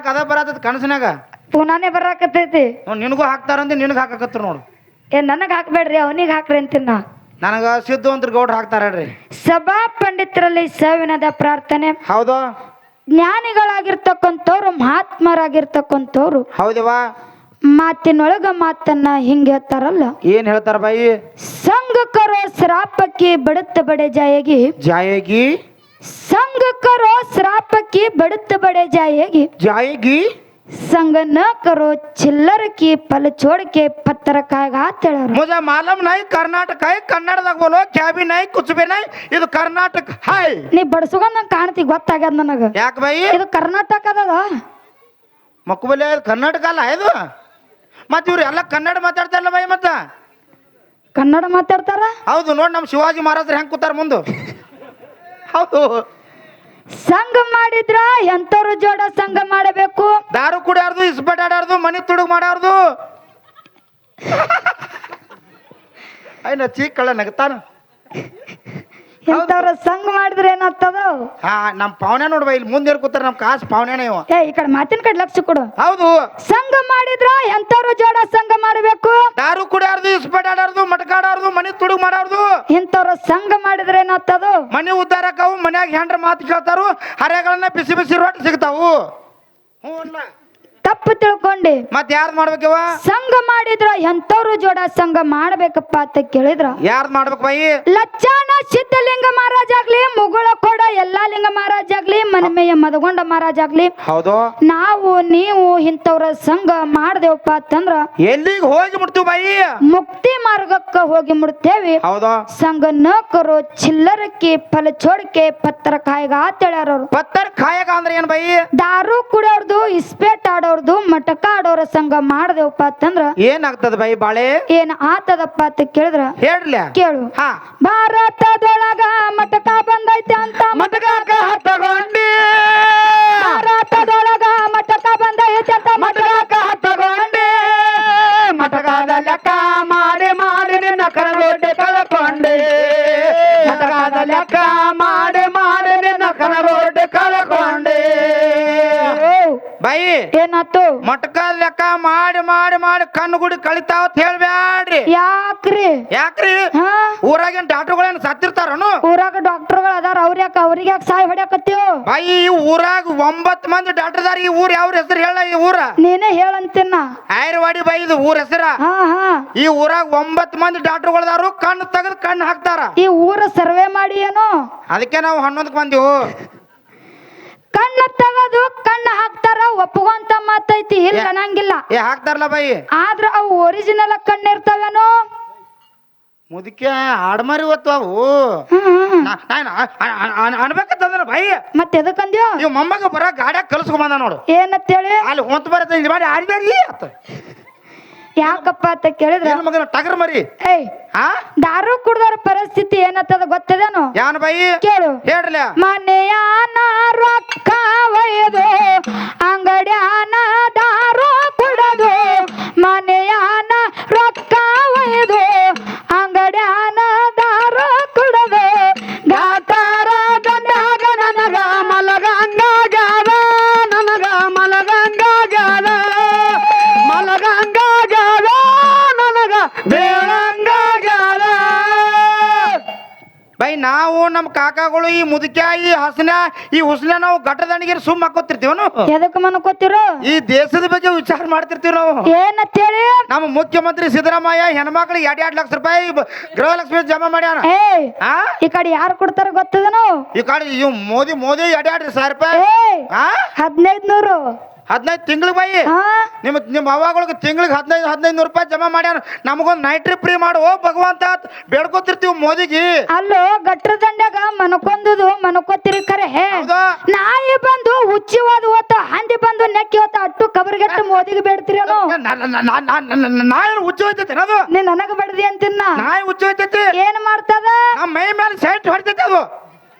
ಯಾಕೆ ಅದ ಬರತ್ತ ಕನಸಿನಾಗ? ಪುನಾನೆ ಬರಾಕತ್ತೈತಿ. ನೋಡ್ ನಿನಗೂ ಹಾಕ್ತಾರಂತ ನಿನಗೆ ಹಾಕಕತ್ರ ನೋಡು. ಏ ನನಗ್ ಹಾಕ್ಬೇಡ್ರಿ ಅವನಿಗೆ ಹಾಕ್ರಿ ಅಂತೀನ ನನಗ ಸಿದ್ದು ಅಂತ ಗೌಡ್ರು ಹಾಕ್ತಾರ ಹೇಳ್ರಿ. ಸಭಾ ಪಂಡಿತರಲ್ಲಿ ಸಾವಿನದ ಪ್ರಾರ್ಥನೆ. ಹೌದು. ಜ್ಞಾನಿಗಳಾಗಿರ್ತಕ್ಕಂಥವ್ರು ಮಹಾತ್ಮರಾಗಿರ್ತಕ್ಕಂಥವ್ರು. ಹೌದವಾ ಮಾತಿನೊಳಗ ಮಾತನ್ನ ಹಿಂಗ ಹೇಳ್ತಾರಲ್ಲ. ಏನ್ ಹೇಳ್ತಾರ ಬಾಯಿ? ಸಂಘಕರು ಶ್ರಾಪಕ್ಕೆ ಬಡತ್ತ ಬಡೆ ಜಾಯಗಿ. ಜಾಯಗಿ. संग ಕರೋ श्राप की बढ़त बढ़े जाएगी जाएगी संग न करो ಚಿಲ್ಲರ ಕಿ ಫಲ ಚೋಡಕೆ ಪತ್ರಕ್ಕಾಗ ಅಂತ ಹೇಳೋರು ಮುಜ ಮಾಲಮ್ ನಾಯಿ ಕರ್ನಾಟಕ ಐ ಕನ್ನಡದಾಗ ಬೋಲೋ ಕ್ಯಾಬಿ ನಾಯಿ ಕುಚುಬೆ ನಾಯಿ ಇದು ಕರ್ನಾಟಕ ಹೈ. ನೀ ಬಡ್ಸ್ಕೊಂಡ್ ಕಾಣ್ತಿ ಗೊತ್ತಾಗ್ಯದ ನನಗೆ. ಯಾಕ ಬೈ? ಇದು ಕರ್ನಾಟಕ ಅದ ಮಕ್ಕಬಲೆ ಕರ್ನಾಟಕ ಅಲ್ಲ ಇದು? ಮತ್ ಇವ್ರು ಎಲ್ಲ ಕನ್ನಡ ಮಾತಾಡ್ತಾರಲ್ಲ ಬೈ ಮತ್ತ? ಕನ್ನಡ ಮಾತಾಡ್ತಾರ? ಹೌದು ನೋಡಿ ನಮ್ಮ ಶಿವಾಜಿ ಮಹಾರಾಜರು ಹೆಂಗೆ ಕೂತಾರ ಮುಂದೆ. ಹೌದು. ಸಂಘ ಮಾಡಿದ್ರ ಎಂತವ್ರ ಜೋಡ ಸಂಘ ಮಾಡಬೇಕು? ದಾರು ಕುಡಿಯಾರ್ದು ಇಸ್ಪಟ್ ಮನೆ ಮನಿ ತುಡುಗ್ ಮಾಡಾರ್ದು. ನಾ ಚೀಕ್ ಕಳ್ಳ ನಗತಾನ. ಎಂತವ್ರ ಸಂಘ ಮಾಡಿದ್ರೆ ಏನಾಗ್ತದ? ಹಾ ನಮ್ಮ ಪಾವನೆ ನೋಡ್ಬಾ ಇಲ್ಲಿ ಮುಂದೆ ಕೂತಾರ ನಮ್ಮ ಕಾಸು ಪಾವನೆ ಇವ. ಏ ಈ ಕಡೆ ಮಾತಿನ ಕಡೆ ಲಕ್ಷ ಕೊಡು. ಹೌದು. ಸಂಘ ಮಾಡಿದ್ರ ಎಂತವ್ರ ಜೋಡ ಸಂಘ ಮಾಡಬೇಕು? ಯಾರು ಕುಡಿಯಾರ್ದು ಇಸ್ಪಟ್ ಆಡಾರ್ದು ತುಡು ಮನಿ ತುಡುಗ್ ಮಾಡಾರ್ದು. ಇಂಥವ್ರ ಸಂಘ ಮಾಡಿದ್ರೆ ಏನಾಗ್ತದ? ಮನೆ ಉದ್ದಾರಕ್ಕವು ಮನ್ಯಾಗ ಹೆಂಡ್ರ ಮಾತು ಕೇಳ್ತಾರು ಹರೆಗಳನ್ನ ಬಿಸಿ ಬಿಸಿ ರೊಟ್ಟಿ ಸಿಗ್ತಾವು. ಹ್ಞೂ ಅಲ್ಲ ತಪ್ಪು ತಿಳ್ಕೊಂಡಿ. ಮತ್ ಯಾರ್ ಮಾಡ್ಬೇಕವ ಸಂಘ ಮಾಡಿದ್ರ ಎಂತವ್ರು ಜೋಡ ಸಂಘ ಮಾಡ್ಬೇಕಪ್ಪ ಅಂತ ಕೇಳಿದ್ರ. ಯಾರ್ ಮಾಡ್ಬೇಕು ಬಾಯಿ ಲಚ್ಚಾನ ಸಿದ್ಧಲಿಂಗ ಮಹಾರಾಜ್ ಆಗ್ಲಿ ಮುಗುಳ ಕೊಡ ಎಲ್ಲಾ ಲಿಂಗ ಮಹಾರಾಜ್ ಆಗ್ಲಿ ಮನಮೆಯ ಮದಗೊಂಡ ಮಹಾರಾಜ್ ಆಗ್ಲಿ. ಹೌದು. ನಾವು ನೀವು ಇಂಥವ್ರ ಸಂಘ ಮಾಡ್ದೇವಪ್ಪ ಅಂತಂದ್ರ ಎಲ್ಲಿಗೆ ಹೋಗಿ ಮುಟ್ತೀವಿ ಬಾಯಿ ಮುಕ್ತಿ ಮಾರ್ಗಕ್ಕ ಹೋಗಿ ಮುಡ್ತೇವಿ ಹೌದು. ಸಂಘ ನ ಕರೋ ಚಿಲ್ಲರಕ್ಕೆ ಫಲ ಚೋಡಕ್ಕೆ ಪತ್ತರ ಕಾಯಿಗ ಅಂತೇಳ್ಯಾರವ್ರು ಪತ್ತರ್ ಕಾಯಕ ಅಂದ್ರೆ ಏನ್ ಬಾಯಿ ದಾರು ಕುಡಿಯೋರ್ದು ಇಸ್ಪೇಟ್ ಆಡೋರ್ದು. ಮಟಕ ಆಡೋರ ಸಂಘ ಮಾಡ್ದೇವಪ್ಪ ಅಂತಂದ್ರ ಏನಾಗ್ತದ ಬೈ ಬಾಳೆ? ಏನ್ ಆತದಪ್ಪ ಅಂತ ಕೇಳಿದ್ರ? ಹೇಳ್ಲ ಕೇಳು. ಹಾ. ಭಾರತದೊಳಗ ಮಟಕ ಬಂದೈತೆ ಅಂತ ಮಟಕ ಹತ್ತಗೊಂಡಿ ಏನಾತು ಮಟ್ಕ ಲೆಕ್ಕ ಮಾಡಿ ಮಾಡಿ ಮಾಡಿ ಕಣ್ಣು ಗುಡಿ ಅಂತ ಹೇಳ್ಬ್ಯಾಡ್ರಿ. ಯಾಕ್ರಿ? ಯಾಕ್ರಿ? ಹಾ? ಊರಾಗಿನ ಡಾಕ್ಟರ್ಗಳೇನು ಸತ್ತಿರ್ತಾರನು? ಊರಾಗ ಡಾಕ್ಟರ್ಗಳು ಅದಾರ ಅವ್ರ ಯಾಕ ಅವ್ರಿಗೆ ಯಾಕೆ ಸಾಯ್ ಹೊಡ್ಯಾಕತ್ತೀವ್? ಬಾಯಿ ಈ ಊರಾಗ ಒಂಬತ್ತು ಮಂದಿ ಡಾಕ್ಟರ್ ದಾರಿ ಈ ಊರ್ ಯಾವ್ರ ಹೆಸರು ಹೇಳ ಈ ಊರ? ನೀನೇ ಹೇಳಂತಿನ್ನ. ಆಯುರ್ವಾಡಿ ಬಾಯಿ ಇದು ಊರ ಹೆಸರ. ಹಾ ಹಾ. ಈ ಊರಾಗ ಒಂಬತ್ತು ಮಂದಿ ಡಾಕ್ಟರ್ಗಳದಾರು ಕಣ್ಣು ತೆಗೆದು ಕಣ್ಣು ಹಾಕ್ತಾರ. ಈ ಊರ ಸರ್ವೆ ಮಾಡಿ ಏನು? ಅದಕ್ಕೆ ನಾವು ಹನ್ನೊಂದಕ್ಕೆ ಬಂದಿವು. ಕಣ್ಣ ತಗದು ಕಣ್ಣ ಹಾಕ್ತಾರ ಒಪ್ಪುವಂತ ಮಾತೈತಿ ಇಲ್ಲ ಅನ್ನಂಗಿಲ್ಲ. ಏ ಹಾಕ್ತಾರಲ್ಲ ಬಾಯಿ. ಆದ್ರ ಅವು ಒರಿಜಿನಲ್ ಕಣ್ಣ ಇರ್ತಾವೇನೋ ಮುದುಕೆ ಆಡ್ಮಾರಿ ಹೊತ್ತು ಅವು. ಅನ್ಬೇಕಂತಂದ್ರ ಬಾಯಿ. ಮತ್ತೆ ಎದಕ್ಕಂದ್ಯೋ ಇವ್ ಮೊಮ್ಮಗ ಬರ ಗಾಡ್ಯಾಗ ಕಲ್ಸ್ಕೊಂಬಂದ ನೋಡು. ಏನಂತೇಳಿ ಅಲ್ಲಿ ಹೊಂತ ಬರತ್ತೆ ಇಲ್ಲಿ ಮಾಡಿ ಆಡ್ಬೇಡಿ ಅತ್ತ ಯಾಕಪ್ಪ ಅಂತ ಕೇಳಿದ್ರ? ಮಗನ ಟಗರ್ ಮರಿ? ಏಯ್ ಆ? ದಾರು ಕುಡ್ದವ್ರ ಪರಿಸ್ಥಿತಿ ಏನತ್ತದ ಗೊತ್ತದೇನು? ಯಾನ್ ಬಾಯಿ? ಕೇಳು. ಹೇಳ್ರಲ್ಲ ಮನೆಯಾನ ರೊಕ್ಕ ಒಯ್ದು ಅಂಗಡ್ಯಾನ ನಮ್ಮ ಕಾಕಾಗಳು ಈ ಮುದುಕ್ಯ ಈ ಹಸನ ಈ ಹುಸ್ನ ನಾವು ಘಟದಣಿಗೆ ಸುಮ್ಮ ಎದಕ್ ಮನ್ಕೋತಿರು ಈ ದೇಶದ ಬಗ್ಗೆ ವಿಚಾರ ಮಾಡ್ತಿರ್ತೀವಿ ನಾವು? ಏನಂತೇಳಿ? ನಮ್ಮ ಮುಖ್ಯಮಂತ್ರಿ ಸಿದ್ದರಾಮಯ್ಯ ಹೆಣ್ಮಕ್ಳಿಗೆ ಎರಡ್ ಎರಡ್ ಲಕ್ಷ ರೂಪಾಯಿ ಬ- ಗೃಹಲಕ್ಷ್ಮಿ ಜಮಾ ಮಾಡ್ಯಾನ. ಆ? ಈ ಕಡೆ ಯಾರು ಕೊಡ್ತಾರ ಗೊತ್ತದನು ಈ ಕಡೆ ಇವ್ ಮೋದಿ ಮೋದಿ ಎರಡ್ ಎರಡ್ ಸಾವಿರ ರೂಪಾಯಿ. ಆ? ಹದಿನೈದು ನೂರು ಹದಿನೈದು ತಿಂಗಳಿಗೆ ಬಾಯಿ ಹಾ. ನಿಮ್ಮ ನಿಮ್ಮ ಅವಾಗಳಿಗೆ ತಿಂಗಳಿಗೆ ಹದಿನೈದು ಹದಿನೈದು ನೂರು ರೂಪಾಯಿ ಜಮಾ ಮಾಡ್ಯಾರ. ನಮಗೊಂದು ನೈಟ್ ಟ್ರಿಪ್ ಫ್ರೀ ಮಾಡು. ಓ ಭಗವಂತ ಅಂತ ಬೇಡ್ಕೋತಿರ್ತೀವಿ ಮೋದಿಗೆ. ಅಲ್ಲೋ ಗಟ್ರ ದಂಡ್ಯಾಗ ಮನ್ಕೊಂದುದು ಮನ್ಕೋತಿರಿ ಖರೆ ಹೌದಾ? ನಾಯಿ ಬಂದು ಹುಚ್ಚಿ ಹೋದ ಹೋತ ಹಂದಿ ಬಂದು ನೆಕ್ಕಿ ಹೋತ ಅಟ್ಟು ಕಬರ್ಗೆಟ್ಟು ಮೋದಿಗೆ ಬೇಡ್ತಿರೇನು? ನಾಯಿ ಹುಚ್ಚು ಹೋಯ್ತೈತಿ ಅದು ನೀ ನನಗ ಬಡ್ದಿ ಅಂತಿನ್ನ? ನಾಯಿ ಹುಚ್ಚು ಹೋಯ್ತೈತಿ. ಏನ್ ಮಾಡ್ತದ? ನಮ್ಮ ಮೈ ಮೇಲೆ ಸೈಟ್ ಹೊಡಿತೈತಿ ಅದು.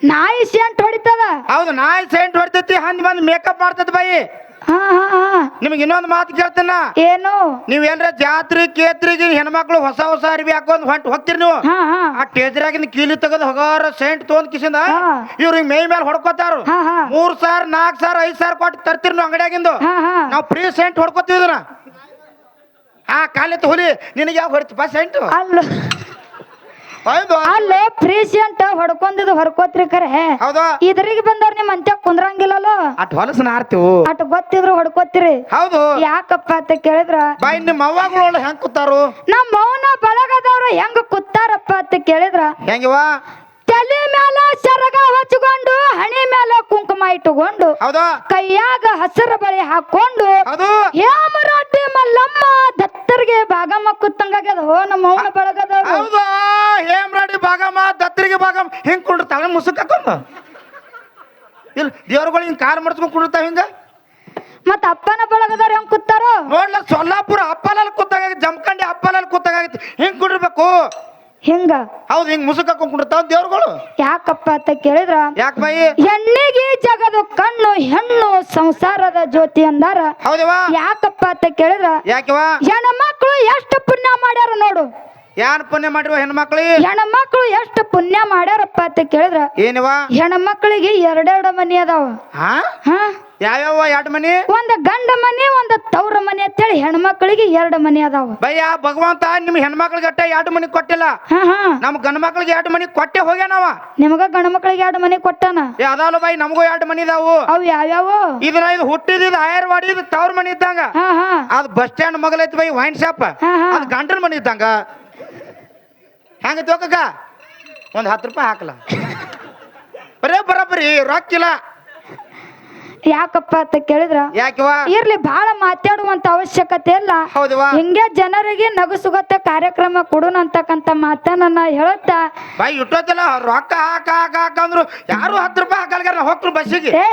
ನಾಯಿ ಸೆಂಟ್ ಹೊಡಿತದ? ಹೌದು ನಾಯಿ ಸೈಂಟ್ ಹೊಡಿತೈತಿ ಹಂದಿ ಬಂದು ಮೇಕಪ್ ಮಾಡ್ತೈತಿ ಬಾಯಿ ಹಾ ಹಾ ಹಾ ನಿಮ್ಗೆ ಇನ್ನೊಂದು ಮಾತು ಕೇಳ್ತೀನ. ಏನು? ನೀವ್ ಏನ್ರ ಜಾತ್ರೆ ಕೇತ್ರಿಗೆ ಹೆಣ್ಮಕ್ಳು ಹೊಸ ಹೊಸ ಅರಿವಿ ಹಾಕೊಂಡ್ ಹೊಂಟ್ ಹೋಗ್ತೀರಿ ನೀವು? ಆ ಟೇಜ್ರಾಗಿನ ಕೀಲಿ ತೆಗೆದು ಹೊಗಾರ ಸೆಂಟ್ ತೊಗೊಂಡ್ ಕಿಸಿಂದ. ಇವ್ರಿಗೆ ಮೇ ಮೇಲೆ ಹೊಡ್ಕೋತಾರ. ಮೂರ್ ಸಾವಿರ ನಾಲ್ಕ್ ಸಾವಿರ ಐದ್ ಸಾವಿರ ಕೊಟ್ಟು ತರ್ತೀರಿ ನೀವು ಅಂಗಡಿಯಾಗಿಂದು. ನಾವು ಫ್ರೀ ಸೆಂಟ್ ಹೊಡ್ಕೋತೀವಿ ಇದನ್ನ. ಆ ಕಾಲೆತ್ತು ಹುಲಿ ನಿನಗೆ ಯಾವ ಹೊಡಿತಪ್ಪ ಸೆಂಟ್. ಅಲ್ಲ. ಅಲ್ಲ ಅಂತ ಹೊಡ್ಕೊಂಡಿದ್ದು ಹೊಡ್ಕೋತ್ರಿ ಕರೆ. ಹೌದು. ಇದ್ರಿಗೆ ಬಂದವ್ರ ನಿಮ್ ಅಂತ್ಯ ಕುಂದ್ರಂಗಿಲ್ಲ ಅಟ್ ಹೊಲಸನ ಆರ್ತೀವು ಅಟ್ ಗೊತ್ತಿದ್ರು ಹೊಡ್ಕೋತಿರಿ ಹೌದು. ಯಾಕಪ್ಪ ಅಂತ ಕೇಳಿದ್ರ? ಬಾಯ್ ನಿಮ್ಮ ಅವ್ವಾಗಳು ಹೆಂಗ್ ಕೂತಾರು? ನಮ್ಮ ಮೌನ ಬಳಗದವ್ರು ಹೆಂಗ್ ಕೂತಾರಪ್ಪ ಅಂತ ಕೇಳಿದ್ರ? ಹೆಂಗಿವ ತಲೆ ಮ್ಯಾಲ ಸರಗ ಹಚ್ಕೊಂಡು ಹಣಿ ಮ್ಯಾಲ ಕುಂಕುಮ ಇಟ್ಟುಕೊಂಡು ಕೈಯಾಗ ಹಸಿರು ಬಳಿ ಹಾಕೊಂಡು ಹಿಂಗ್ ಕುಂಡಿರ್ತಾವ ಮುಸುಕ್ ಹಾಕೊಂಡ್ ಇಲ್ಲ ದೇವ್ರುಗಳು ಹಿಂಗೆ ಕಾರ್ ಮಡ್ಸ್ಕೊಂಡ್ ಕುಂಡಿರ್ತಾವ ಹಿಂಗ? ಮತ್ತ ಅಪ್ಪನ ಬಳಗದವ್ರು ಹೆಂಗ್ ಕೂತಾರ? ನೋಡ್ಲ ಸೊಲ್ಲಾಪುರ ಅಪ್ಪಲಲ್ಲಿ ಕೂತಾಗ ಜಮಖಂಡಿ ಅಪ್ಪಲಲ್ಲಿ ಕೂತಾಗ ಹಿಂಗ್ ಕುಡಿರ್ಬೇಕು ಹಿಂಗ? ಹೌದು ಹಿಂಗ್ ಮುಸುಕ್ ಹಾಕೊಂಡ್ ಕುಂಡಿರ್ತಾವ ದೇವ್ರುಗಳು? ಯಾಕಪ್ಪ ಅಂತ ಕೇಳಿದ್ರ? ಯಾಕ ಬಾಯಿ ಹೆಣ್ಣಿಗೆ ಜಗದು ಕಣ್ಣು ಹೆಣ್ಣು ಸಂಸಾರದ ಜ್ಯೋತಿ ಅಂದಾರ. ಹೌದವಾ ಯಾಕಪ್ಪ ಅಂತ ಕೇಳಿದ್ರ? ಯಾಕಿವ ಹೆಣ್ಮಕ್ಳು ಎಷ್ಟು ಪುಣ್ಯ ಮಾಡ್ಯಾರ ನೋಡು. ಯಾನ್ ಪುಣ್ಯ ಮಾಡಿರುವ ಹೆಣ್ಮಕ್ಳಿ? ಹೆಣ್ಮಕ್ಳು ಎಷ್ಟು ಪುಣ್ಯ ಮಾಡ್ಯಾರಪ್ಪ ಅಂತ ಕೇಳಿದ್ರ. ಏನಿವ? ಹೆಣ್ಮಕ್ಳಿಗೆ ಎರಡೆರಡು ಮನಿ ಅದಾವ. ಹಾ? ಹಾ? ಯಾವ್ಯಾವ ಎರಡು ಮನಿ? ಒಂದ್ ಗಂಡ ಮನಿ ಒಂದ್ ತವ್ರ ಮನಿ ಅಂತೇಳಿ ಹೆಣ್ಮಕ್ಳಿಗೆ ಎರಡು ಮನಿ ಅದಾವ. ಭಯ್ಯ ಭಗವಂತ ನಿಮ್ ಹೆಣ್ಮಕ್ಳಿಗೆ ಅಟ್ಟ ಎರಡು ಮನಿ ಕೊಟ್ಟಿಲ್ಲ. ಹಾ ಹಾ. ನಮ್ ಗಂಡ ಮಕ್ಳಿಗೆ ಎರಡು ಮನಿ ಕೊಟ್ಟೆ ಹೋಗ್ಯಾನವ. ನಿಮಗ ಗಂಡ ಮಕ್ಳಿಗೆ ಎರಡು ಮನಿ ಕೊಟ್ಟಾನ? ಏ ಅದಾವಲ್ಲ ಬಾಯಿ ನಮಗೂ ಎರಡು ಮನಿ ಇದಾವು. ಅವು ಯಾವ್ಯಾವ? ಇದನ್ನ ಇದು ಹುಟ್ಟಿದ ಇದು ಆಯರ್ವಾಡಿ ಇದು ತವ್ರ ಮನಿ ಇದ್ದಂಗ. ಹಾ ಹಾ. ಅದು ಬಸ್ ಸ್ಟ್ಯಾಂಡ್ ಮಗಲೈತಿ ಬೈ ವೈನ್ ಶಾಪ್. ಹಾ, ಹಾ. ಅದು ಗಂಡನ ಮನಿ ಇದ್ದಂಗ. ಹೆಂಗ ತೋಕಕ? ಒಂದ್ ಹತ್ತು ರೂಪಾಯಿ ಹಾಕಲ್ಲ ಬರೇ ಬರಬ್ಬರಿ ರೊಕ್ಕಿಲ್ಲ ಯಾಕಪ್ಪ ಅಂತ ಕೇಳಿದ್ರ? ಯಾಕಿವ ಇರ್ಲಿ ಬಹಳ ಮಾತಾಡುವಂತ ಅವಶ್ಯಕತೆ ಇಲ್ಲ. ಹೌದವಾ ಹಿಂಗೆ ಜನರಿಗೆ ನಗುಸುಗತ್ತ ಕಾರ್ಯಕ್ರಮ ಕೊಡೋಣ ಅಂತಕ್ಕಂತ ಮಾತನ್ನ ನಾ ಹೇಳುತ್ತಾ? ಬಾಯಿ ಇಟ್ಟೋತಿಲ್ಲ ರೊಕ್ಕ ಹಾಕ ಹಾಕ ಹಾಕ ಅಂದ್ರು ಯಾರು ಹತ್ತು ರೂಪಾಯಿ ಹಾಕಲ್ಗಾರ? ಹೋಗ್ರು ಬಸ್ಸಿಗೆ. ಏ?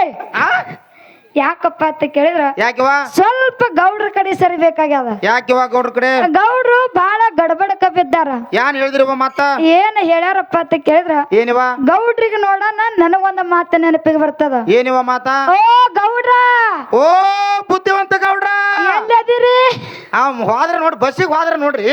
ಯಾಕಪ್ಪ ಅಂತ ಕೇಳಿದ್ರ ಯಾಕಿವ ಸ್ವಲ್ಪ ಗೌಡ್ರ ಕಡೆ ಸರಿಬೇಕಾಗ್ಯದ. ಯಾಕಿವ ಗೌಡ್ರ ಕಡೆ? ಗೌಡ್ರು ಬಹಳ ಗಡಬಡಕ ಬಿದ್ದಾರ ಯಾನ್ ಹೇಳಿದ್ರವ ಮತ್ತ ಏನ್ ಹೇಳ್ಯಾರಪ್ಪ ಅಂತ ಕೇಳಿದ್ರ ಏನಿವ ಗೌಡ್ರಿಗೆ ನೋಡೋಣ ನನಗೊಂದ ಮಾತ ನೆನಪಿಗೆ ಬರ್ತದ. ಏನಿವ ಮಾತ? ಓ ಗೌಡ್ರ! ಓ ಬುದ್ಧಿವಂತ ಗೌಡ್ರ! ಎಲ್ಲದಿರಿ? ಆ ಹೋದ್ರ ನೋಡ್ರಿ ಬಸ್ಸಿಗೆ ಹೋದ್ರ ನೋಡ್ರಿ.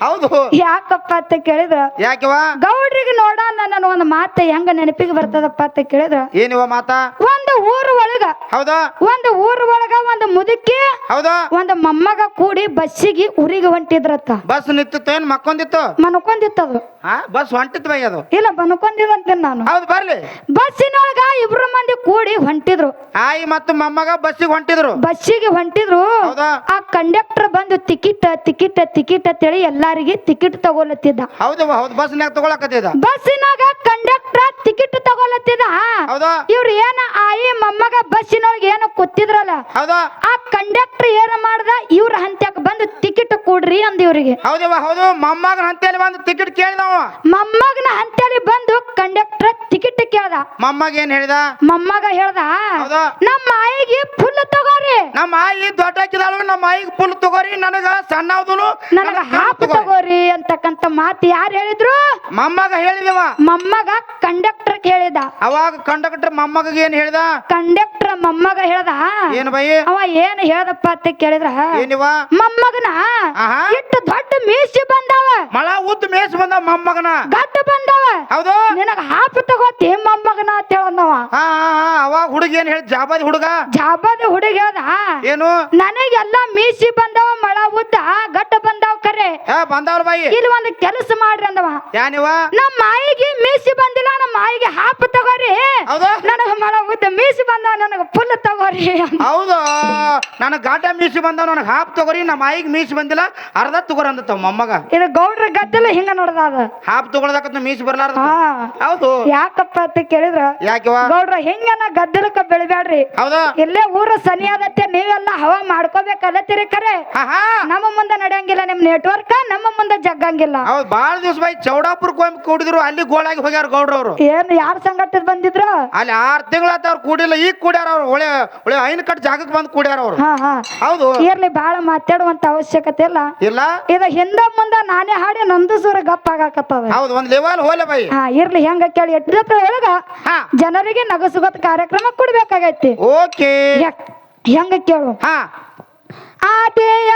ಹೌದು. ಯಾಕಪ್ಪ ಅಂತ ಕೇಳಿದ್ರ ಯಾಕಿವ ಗೌಡ್ರಿಗೆ ನೋಡ ನನ್ನ ಒಂದು ಮಾತ ಹೆಂಗ ನೆನಪಿಗೆ ಬರ್ತದಪ್ಪ ಅಂತ ಕೇಳಿದ್ರ ಏನಿವ ಮಾತ? ಒಂದು ಊರು ಒಳಗ ಹೌದಾ? ಒಂದು ಊರ್ ಒಳಗ ಒಂದು ಮುದುಕಿ ಹೌದಾ? ಒಂದ್ ಮೊಮ್ಮಗ ಕೂಡಿ ಬಸ್ಸಿಗೆ ಊರಿಗೆ ಹೊಂಟಿದ್ರತ್ತ. ಬಸ್ ನಿಂತಿತ್ತು ಏನ್ ಮಕ್ಕೊಂದಿತ್ತು? ಮನ್ಕೊಂಡಿತ್ತದು ಹಾ ಬಸ್ ಹೊಂಟಿತ್ ಬೈ ಅದು. ಇಲ್ಲ ಮನ್ಕೊಂಡಿದಂತೆ ನಾನು. ಹೌದು ಬರ್ಲಿ. ಬಸ್ಸಿನೊಳಗ ಇಬ್ರು ಮಂದಿ ಕೂಡಿ ಹೊಂಟಿದ್ರು. ಆಯಿ ಮತ್ತು ಮೊಮ್ಮಗ ಬಸ್ಸಿಗೆ ಹೊಂಟಿದ್ರು. ಬಸ್ಸಿಗೆ ಹೊಂಟಿದ್ರು. ಹೌದಾ? ಆ ಕಂಡಕ್ಟರ್ ಬಂದು ಟಿಕೆಟ್ ಟಿಕೆಟ್ ಟಿಕೆಟ್ ಅಂತೇಳಿ ಎಲ್ಲಾರಿಗೆ ಟಿಕೆಟ್ ತಗೊಲತ್ತಿದ್ದ. ಹೌದು ಹೌದು ಬಸ್ನ್ಯಾಗ ತಗೊಳಕತ್ತಿದ ಬಸ್ಸಿನಾಗ ಕಂಡಕ್ಟರ್ ಟಿಕೆಟ್ ತಗೊಲತ್ತಿದ ಹೌದಾ? ಇವ್ರು ಏನ ಆಯಿ ಮೊಮ್ಮಗ ಬಸ್ಸಿನೊಳಗೆ ಏನು ಕೂತಿದ್ರಲ್ಲ ಹೌದಾ? ಆ ಕಂಡಕ್ಟರ್ ಏನು ಮಾಡ್ದ? ಇವ್ರ ಹಂತ್ಯಾಕ ಬಂದು ಟಿಕೆಟ್ ಕೊಡ್ರಿ ಅಂದ ಇವ್ರಿಗೆ. ಹೌದವ ಹೌದು. ಮೊಮ್ಮಗನ ಹಂತೇಲಿ ಬಂದು ಟಿಕೆಟ್ ಕೇಳಿದವ ಮೊಮ್ಮಗನ ಬಂದು ಕಂಡಕ್ಟರ್ ಟಿಕೆಟ್ ಕೇಳ್ದ. ಮೊಮ್ಮಗ ಏನ್ ಹೇಳಿದ? ಮೊಮ್ಮಗ ಹೇಳ್ದ ಹೌದಾ? ನಮ್ಮ ಆಯಿಗೆ ಫುಲ್ ತಗೋರಿ. ನಮ್ಮ ಆಯಿ ದೊಡ್ಡ ಹಾಕಿದಾಳು ನಮ್ಮ ಆಯಿಗೆ ಫುಲ್ ತಗೋರಿ. ನನಗ ಸಣ್ಣ ಹೌದನು ನನಗ ಹಾಪ್ ತಗೋರಿ. ಅಂತಕ್ಕಂತ ಮಾತು ಯಾರು ಹೇಳಿದ್ರು? ಮೊಮ್ಮಗ ಹೇಳಿದವ. ಮೊಮ್ಮಗ ಕಂಡಕ್ಟರ್ ಕೇಳಿದ. ಅವಾಗ ಕಂಡಕ್ಟರ್ ಮೊಮ್ಮಗ ಏನ್ ಹೇಳ್ದ? ಕಂಡಕ್ಟರ್ ಮೊಮ್ಮಗ ಹೇಳ್ದ? ಏನ್ ಬೈ? ಅವ ಏನ್ ಹೇಳ್ದಪ್ಪ ಅಂತ ಕೇಳಿದ್ರ? ಏನಿವ ಮೊಮ್ಮಗನ? ಆಹಾ. ಇಟ್ಟು ದೊಡ್ಡ ಮೀಸಿ ಬಂದಾವ. ಮಳ ಉದ್ದ ಮೇಸ್ ಬಂದ ಮೊಮ್ಮಗನ. ಗಡ್ಡ ಬಂದಾವ. ಹೌದು. ನಿನಗ ಹಾಪ್ ತಗೋತಿ ಮೊಮ್ಮಗನ ಅಂತ ಹಾ ಹಾ ಹಾ ಅವಾಗ ಹುಡುಗ ಏನ್ ಹೇಳಿ ಜಾಬಾದಿ ಹುಡುಗ? ಜಾಬಾದಿ ಹುಡುಗ ಹೇಳ್ದ ಏನು? ನನಗೆಲ್ಲ ಮೀಸಿ ಬಂದವ ಮಳ ಉದ್ದ ಗಟ್ಟ ಬಂದವ ಕರೆ. ಏ ಬಂದವ್ರ ಬಾಯಿ. ಇಲ್ಲಿ ಒಂದು ಕೆಲಸ ಮಾಡ್ರಿ ಅಂದವ. ಯಾನಿವ ನಮ್ಮ ಮಾಯಿಗೆ ಮೀಸಿ ಬಂದಿಲ್ಲ ನಮ್ಮ ಮಾಯಿಗೆ ಹಾಪ್ ತಗೋರಿ. ನನಗ ಮಳ ಉದ್ದ ಮೀಸಿ ಬಂದವ ನನಗ ಫುಲ್ ತಗೋರಿ ಅಂದ. ಹೌದು. ನನಗ್ ಗಾಟ ಮೀಸಿ ಬಂದವ ನನಗ್ ಹಾಪ್ ತಗೋರಿ. ನಮ್ಮ ಮಾಯಿಗೆ ಮೀಸಿ ಬಂದಿಲ್ಲ ಅರ್ಧ ತಗೋರಿ ಅಂದತ್ತ ಮೊಮ್ಮಗ. ಇದು ಗೌಡ್ರ ಗದ್ದಲ ಹಿಂಗ ನೋಡದ ಅದ. ಹಾಪ್ ತಗೊಳದಕ್ಕ ಮೀಸಿ ಬರ್ಲಾರ್ದ. ಹಾ. ಹೌದು. ಯಾಕಪ್ಪ ಅಂತ ಕೇಳಿದ್ರ? ಯಾಕಿವ ಗೌಡ್ರ ಹಿಂಗನ ಗದ್ದಲಕ್ಕ ಬೆಳಿಬ್ಯಾಡ್ರಿ? ಹೌದಾ? ಇಲ್ಲೇ ಊರ ಸನಿ ಆಗತ್ತೆ ನೀವೆಲ್ಲ ಹವಾ ಮಾಡ್ಕೋಬೇಕಲ್ಲತ್ತೀರಿ ಕರೆ? ನಮ್ಮ ಮುಂದೆ ನಡೆಯಂಗಿಲ್ಲ ನಿಮ್ ನೆಟ್ವರ್ಕ್ ನಮ್ಮ ಮುಂದೆ ಜಗ್ಗಂಗಿಲ್ಲ. ಹೌದು ಬಾಳ ದಿವಸ ಬೈ ಚೌಡಾಪುರಕ್ಕೆ ಹೋಗಿ ಕೂಡಿದ್ರು ಅಲ್ಲಿ ಗೋಳಾಗಿ ಹೋಗ್ಯಾರ ಅವರು. ಏನ್ ಯಾರ ಸಂಘಟ ಬಂದಿದ್ರು? ಅಲ್ಲಿ ಆರ್ ತಿಂಗಳಾತ ಅವ್ರು ಕೂಡಿಲ್ಲ ಈಗ ಕೂಡ್ಯಾರ ಅವ್ರು ಒಳ್ಳೆ ಒಳ್ಳೆ ಐನ್ ಕಟ್ ಜಾಗಕ್ಕೆ ಬಂದು ಕೂಡ್ಯಾರ ಅವ್ರು. ಹಾ ಹಾ. ಹೌದು. ಇರ್ಲಿ ಬಹಳ ಮಾತಾಡುವಂತ ಅವಶ್ಯಕತೆ ಇಲ್ಲ. ಇಲ್ಲ? ಇದ ಹಿಂದ ಮುಂದ ನಾನೇ ಹಾಡಿ ನಂದು ಸೂರ ಗಪ್ಪ ಆಗಾಕತ್ತದ ಹೌದು ಒಂದ್ ಲೆವೆಲ್ ಹೋಲೆ ಬಾಯಿ. ಹಾ ಇರ್ಲಿ ಹೆಂಗ ಕೇಳಿ ಎಟ್ಟ ಒಳಗ? ಹಾ. ಜನರಿಗೆ ನಗಸುಗತ್ ಕಾರ್ಯಕ್ರಮ ಕೊಡ್ಬೇಕಾಗೈತಿ. ಓಕೆ ಹೆಂಗ ಕೇಳು? ಹಾ. ಆಟೆಯ